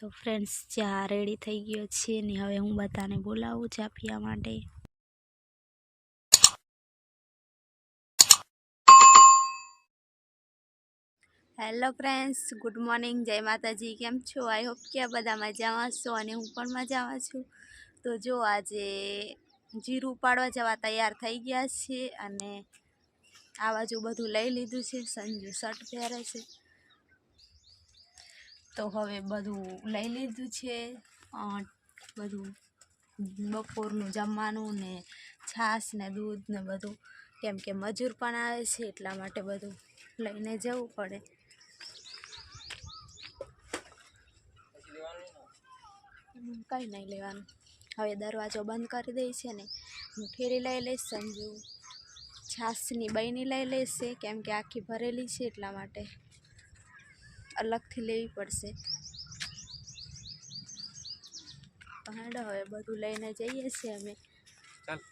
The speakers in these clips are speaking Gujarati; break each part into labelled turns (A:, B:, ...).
A: તો ફ્રેન્ડ્સ, ચા રેડી થઈ ગયો છે ને હવે હું બધાને બોલાવું ચા પીવા માટે. હેલો ફ્રેન્ડ્સ ગુડ મોર્નિંગ જય માતાજી, કેમ છો? આઈ હોપ કે બધા મજામાં છો અને હું પણ મજામાં છું. તો જો આજે જીરું પાડવા જવા તૈયાર થઈ ગયા છે અને આ બાજુ બધું લઈ લીધું છે, સંજુ શર્ટ પહેરે છે. તો હવે બધું લઈ લીધું છે. બધું બપોરનું જમવાનું ને છાશ ને દૂધ ને બધું. કેમ કે મજૂર પણ આવે છે, એટલા માટે બધું લઈને જવું પડે. કંઈ નહીં લેવાનું. હવે દરવાજો બંધ કરી દઈ છે ને. હું ફેરી લઈ લઈશ સંજુ છાશની બહેની લઈ લઈશ કેમ કે આખી ભરેલી છે એટલા માટે. અલગથી લેવી પડશે. તો હેડો હવે બધું લઈને જઈએ છીએ અમે.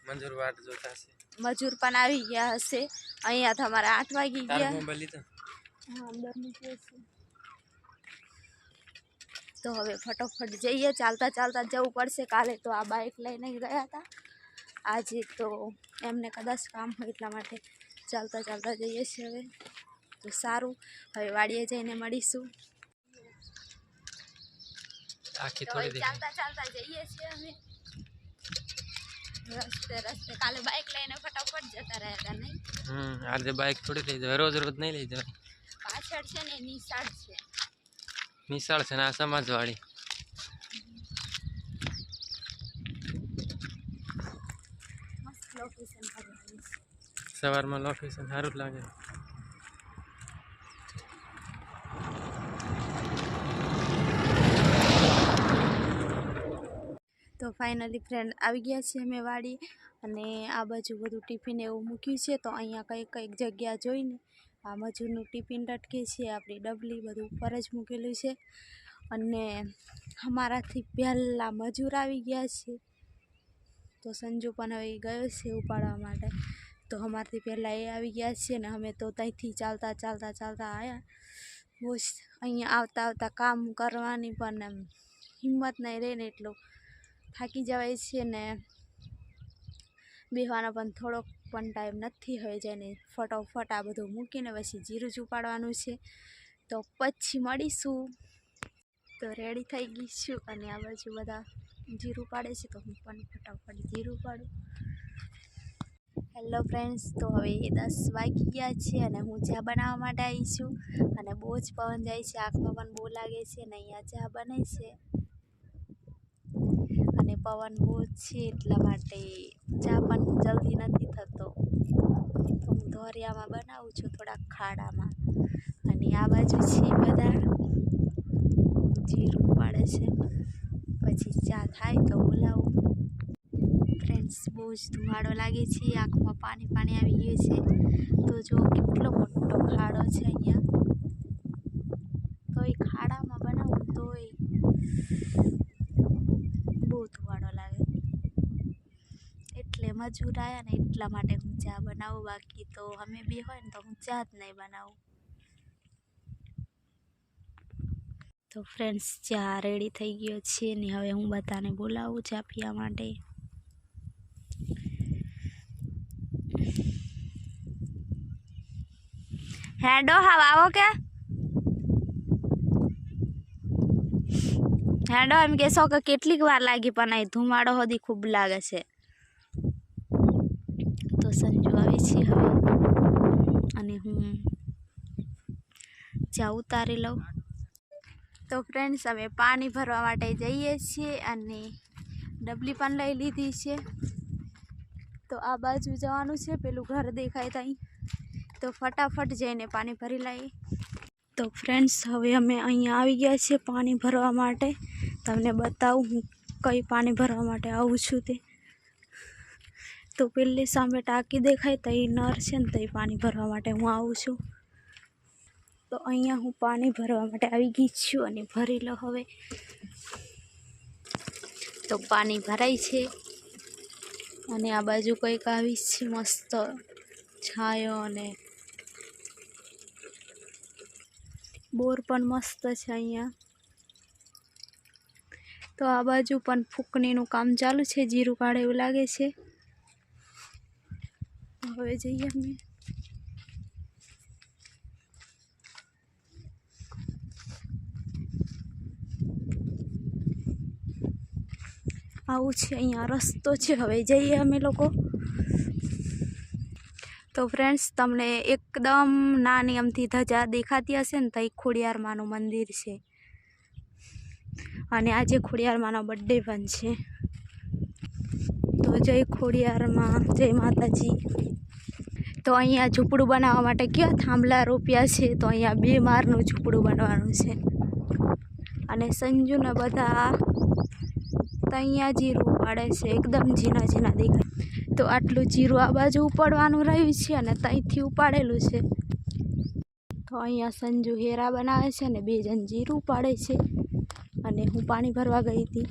B: મજૂર વાટ જોતા છે
A: મજૂર પણ આવી ગયા હશે. અહીંયા તમારે આઠ વાગી ગયા. હા અંદર મૂક્યો છે. તો હવે ફટોફટ જઈએ. ચાલતા ચાલતા જવું પડશે. કાલે તો આ બાઇક લઈને ગયા હતા. આજે તો એમને કદાચ કામ હોય એટલા માટે ચાલતા ચાલતા જઈએ છીએ હવે. તો સારું. હવે વાડીએ જઈને મળીશું. ચાલતા ચાલતા જઈએ છીએ અમે. રસ્તે રસ્તે. કાલે બાઇક લઈને ફટાફટ જતા રહ્યા હતા નહીં?
B: હમ આજે બાઇક થોડી લઈ જવાય. રોજ રોજ નહીં લઈ જવાય.
A: પાછળ છે ને નિશાળ છે.
B: નિશાળ છે ને આ સમાજવાળી. સવારમાં લોકેશન સારું જ લાગે.
A: ફાઇનલી ફ્રેન્ડ આવી ગયા છે અમે વાડી અને આ બાજુ બધું ટિફિન એવું મૂક્યું છે તો અહીંયા કંઈક કંઈક જગ્યા જોઈને આ મજૂરનું ટિફિન લટકે છે, આપણી ડબલી બધું ઉપર જ મૂકેલું છે અને અમારાથી પહેલાં મજૂર આવી ગયા છે તો સંજુ પણ હવે ગયો છે ઉપાડવા માટે તો અમારાથી પહેલાં એ આવી ગયા છે ને અમે તો ત્યાંથી ચાલતા ચાલતા ચાલતા આવ્યા બહુ અહીંયા આવતા આવતા કામ કરવાની પણ એમ હિંમત નહીં રહે ને એટલું. થાકી જવાય છે ને બેહવાનો પણ થોડોક પણ ટાઈમ નથી હોય જઈને ફટોફટ આ બધું મૂકીને પછી જીરું જ ઉપાડવાનું છે. તો પછી મળીશું. તો રેડી થઈ ગઈ છું અને આ બાજુ બધા જીરું પાડે છે તો હું પણ ફટાફટ જીરું પાડું હેલો ફ્રેન્ડ્સ તો હવે દસ વાગી ગયા છે અને હું ચા બનાવવા માટે આવી છું. અને બહુ જ પવન જાય છે, આંખમાં પણ બહુ લાગે છે અને અહીંયા ચા બને છે. પવન બહુ છે એટલા માટે ચા પણ જલ્દી નથી થતો. તો હું ધોરિયામાં બનાવું છું થોડાક ખાડામાં. અને આ બાજુ છે બધા. જીરું પાડે છે. પછી ચા થાય તો બોલાવું. ફ્રેન્ડ્સ બહુ જ ધુમાડો લાગે છે. આંખમાં પાણી પાણી આવી ગયું છે. તો જો કેટલો મોટો ખાડો છે અહીંયા તો એ ખાડામાં બનાવું તોય બહુ ધુવાડો લાગે મજૂર આવ્યા ને એટલા માટે હું ચા બનાવું. બાકી તો અમે બે હોય ને તો હું ચા જ નહીં બનાવું. તો ફ્રેન્ડ્સ ચા રેડી થઈ ગયો છે ને હવે હું બધાને બોલાવું ચા પીવા માટે. હેડો, હાવ આવો કે? હેડો, એમ કહેશો કે કેટલીક વાર લાગી પણ અહીં ધુમાડો સુધી ખૂબ લાગે છે. તો સંજુ આવે છે હવે. અને હું ચા ઉતારી લઉં. તો ફ્રેન્ડ્સ અમે પાણી ભરવા માટે જઈએ છીએ અને ડબલી પણ લઈ લીધી છે. તો આ બાજુ જવાનું છે. પેલું ઘર દેખાય ત્યાં તો ફટાફટ જઈને પાણી ભરી લઈએ. તો ફ્રેન્ડ્સ હવે અમે અહીંયા આવી ગયા છીએ પાણી ભરવા માટે. તમને બતાવું હું કઈ પાણી ભરવા માટે આવું છું તે. તો પેલી સામે ટાંકી દેખાય તો એ નર છે ને તો એ પાણી ભરવા માટે હું આવું છું. તો અહીંયા હું પાણી ભરવા માટે આવી ગઈ છું અને ભરી લો હવે. તો પાણી ભરાય છે અને આ બાજુ કંઈક આવી છે મસ્ત છાયો અને બોર પણ મસ્ત છે અહીંયા. તો આ બાજુ પણ ફૂકણીનું કામ ચાલુ છે, જીરું કાઢે એવું લાગે છે. હવે જઈએ અમે. આવું છે અહીંયા, રસ્તો છે. હવે જઈએ અમે લોકો. તો ફ્રેન્ડ્સ તમને એકદમ નાની અમથી ધજા દેખાતી હશે ને, તો એ ખોડિયારમાંનું મંદિર છે. અને આજે ખોડિયારમાંનો બર્થડે પણ છે. તો જય ખોડિયારમાં, જય માતાજી. તો અહીંયા ઝૂંપડું બનાવવા માટે કયા થાંભલા રોપ્યા છે? તો અહીંયા બે મારનું ઝૂંપડું બનવાનું છે. અને સંજુને બધા અહીંયા જીરું ઉપાડે છે, એકદમ ઝીણા ઝીણા દેખાય. તો આટલું જીરું આ બાજુ ઉપાડવાનું રહ્યું છે અને ત્યાંથી ઉપાડેલું છે. તો અહીંયા સંજુ હેરા બનાવે છે અને બે જણ જીરું ઉપાડે છે. અને હું પાણી ભરવા ગઈ હતી.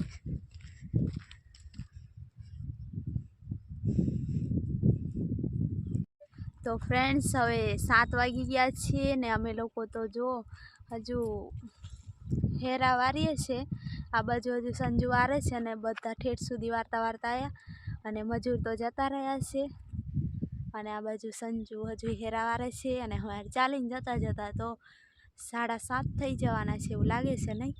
A: તો ફ્રેન્ડ્સ હવે સાત વાગી ગયા છીએ ને અમે લોકો તો જો હજુ હેરા વારીએ છીએ. આ બાજુ હજુ સંજુ વારે છે અને બધા ઠેઠ સુધી વાર્તા વાર્તા આવ્યા અને મજૂર તો જતા રહ્યા છે. અને આ બાજુ સંજુ હજુ હેરા વારે છે અને હવે ચાલીને જતા જતા તો સાડા સાત થઈ જવાના છે એવું લાગે છે નહીં?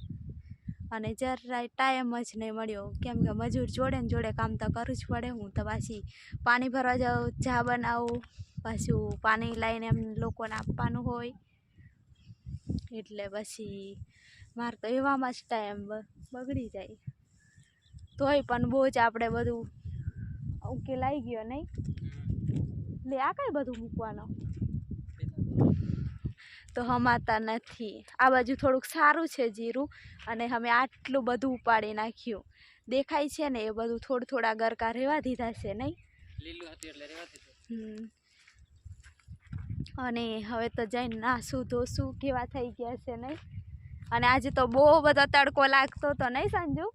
A: અને જરાય ટાઈમ જ નહીં મળ્યો. કેમ કે મજૂર જોડે ને જોડે કામ તો કરવું જ પડે. હું તો પાછી પાણી ભરવા જાઉં, ચા બનાવું પાછું પાણી લાવીને એમ લોકોને આપવાનું હોય. એટલે પછી મારે તો એવામાં જ ટાઈમ બગડી જાય. તોય પણ બહુ જ આપણે બધું ઉકેલ આવી ગયો નહીં લે આ કઈ બધું મૂકવાનો? તો. હમાતા નથી. આ બાજુ થોડુંક સારું છે જીરું અને અમે આટલું બધું ઉપાડી નાખ્યું. દેખાય છે ને એ બધું થોડું થોડા ગરકા રહેવા દીધા છે નહીં
B: લીલું હતું એટલે રહેવા દીધું.
A: હમ. અને હવે તો જઈને નાસું ધોશું કેવા થઈ ગયા છે નહીં? અને આજે તો બહુ બધો તડકો લાગતો હતો નહીં સંજુ?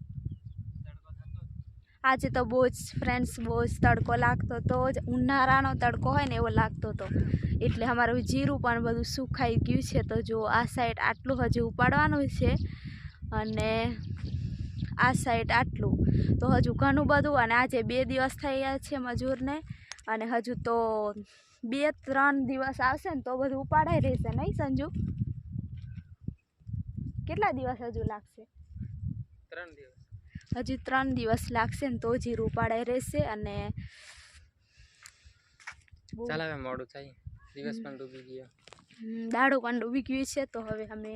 A: આજે તો બહુ જ ફ્રેન્ડ્સ બહુ જ તડકો લાગતો હતો જ ઉનાળાનો તડકો હોય ને એવો લાગતો હતો એટલે અમારું જીરું પણ બધું સુકાઈ ગયું છે તો જો આ સાઈડ આટલું હજુ ઉપાડવાનું છે અને આ સાઈડ આટલું. તો હજુ ઘણું બધું અને આજે બે દિવસ થઈ ગયા છે મજૂરને અને હજુ તો બે ત્રણ દિવસ આવશે ને તો બધું ઉપાડાઈ રહેશે નહીં સંજુ? કેટલા દિવસ હજુ લાગશે?
B: ત્રણ દિવસ.
A: હજી ત્રણ દિવસ લાગશે ને તો જીરું ઉપાડાઈ રહેશે અને
B: ચાલ હવે મોડું થાય. દિવસ પણ ડૂબી ગયો.
A: દાડો પણ ડૂબી ગયું છે તો હવે અમે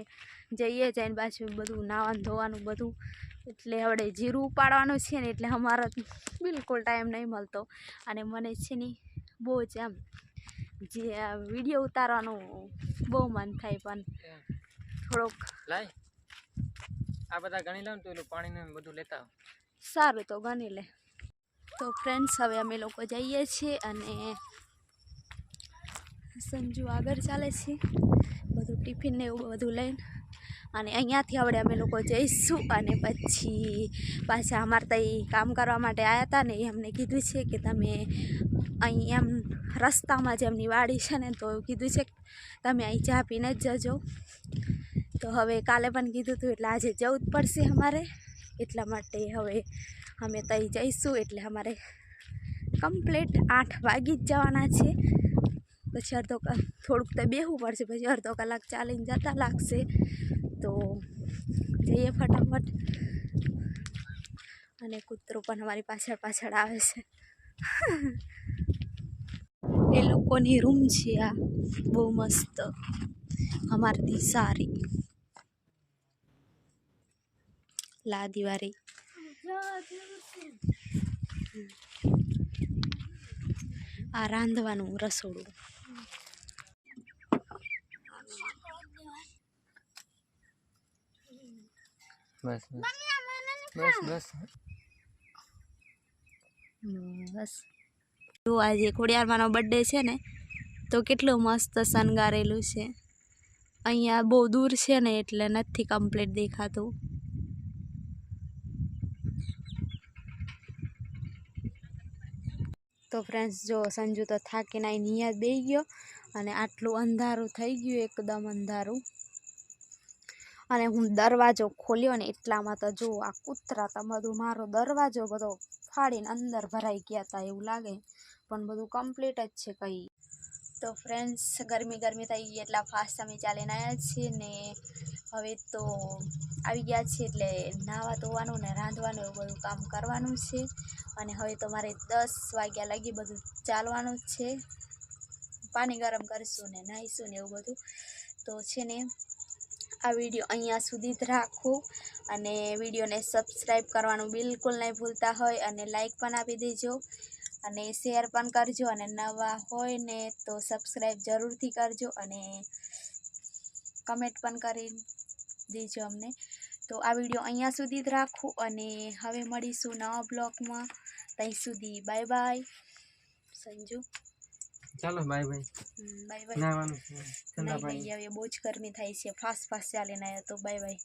A: જઈએ જઈને પાછું બધું નાવાનું ધોવાનું બધું. એટલે હવે જીરું ઉપાડવાનું છે ને એટલે અમારો બિલકુલ ટાઈમ નહીં મળતો. અને મને છે ને બહુ જ આમ જે વીડિયો ઉતારવાનું બહુ મન થાય પણ થોડોક
B: લાય. આ બધા ગણી લઉં તો પાણીને બધું લેતા
A: સારું તો ગણી લે. તો ફ્રેન્ડ્સ હવે અમે લોકો જઈએ છીએ અને સંજુ આગળ ચાલે છે. બધું ટિફિન ને એવું બધું લઈને. અને અહીંયાથી આપણે અમે લોકો જઈશું અને પછી પાછા અમારે ત્યાં કામ કરવા માટે આવ્યા હતા ને એ અમને કીધું છે કે તમે અહીં એમ રસ્તામાં જેમની વાડી છે ને તો કીધું છે તમે અહીં ચા પીને જ જજો. તો હવે કાલે પણ કીધું હતું એટલે આજે જવું જ પડશે અમારે. એટલા માટે હવે અમે ત્યાં જઈશું એટલે અમારે કમ્પ્લીટ આઠ વાગી જ જવાના છે. પછી અડધો થોડુંક તો બેહવું પડશે, પછી અડધો કલાક ચાલીને જતા લાગશે. તો જઈએ ફટાફટ. અને કૂતરો પણ અમારી પાછળ પાછળ આવે છે. એ લોકોની રૂમ છે આ. બહુ મસ્ત. અમારથી સારી. લાદીવાળી આ રાંધવાનું રસોડું.
B: બસ બસ. બસ બસ.
A: જો આજે ખોડિયારમાંનો બર્થડે છે ને તો કેટલું મસ્ત શણગારેલું છે. અહીંયા બહુ દૂર છે ને એટલે નથી કમ્પ્લીટ દેખાતું. તો ફ્રેન્ડ્સ જો સંજુ તો થાકીને અહીં નિયાદ બેસી ગયો અને આટલું અંધારું થઈ ગયું એકદમ અંધારું. અને હું દરવાજો ખોલ્યો ને એટલામાં તો જો આ કૂતરા તો બધું મારો દરવાજો બધો ફાડીને અંદર ભરાઈ ગયા હતા એવું લાગે. પણ બધું કમ્પ્લીટ જ છે કંઈ. તો ફ્રેન્ડ્સ ગરમી ગરમી થઈ ગઈ એટલા ફાસ્ટ અમે ચાલીને આવ્યા છીએ ને હવે તો આવી ગયા છીએ એટલે નાવા ધોવાનું ને રાંધવાનું એવું બધું કામ કરવાનું છે. અને હવે તો મારે દસ વાગ્યા લગી બધું ચાલવાનું છે. પાણી ગરમ કરીશું ને નાહીશું ને એવું બધું. તો છે ને આ વીડિયો અહીંયા સુધી જ રાખું અને વિડીયોને સબસ્ક્રાઈબ કરવાનું બિલકુલ નહીં ભૂલતા હોય અને લાઇક પણ આપી દેજો અને શેર પણ કરજો અને નવા હોય ને તો સબસ્ક્રાઈબ જરૂરથી કરજો અને કમેન્ટ પણ કરી દેજો અમને. તો આ વીડિયો અહીંયા સુધી જ રાખું અને હવે મળીશું નવા બ્લોગમાં. ત્યાં સુધી બાય બાય. સંજુ.
B: ચાલો બાય બાય
A: બાય બાય
B: નાવાનું ઠંડા પાણી.
A: હવે બહુ જ ગરમી થાય છે. ફાસ્ટ ફાસ્ટ ચાલીને આવ્યો તો બાય બાય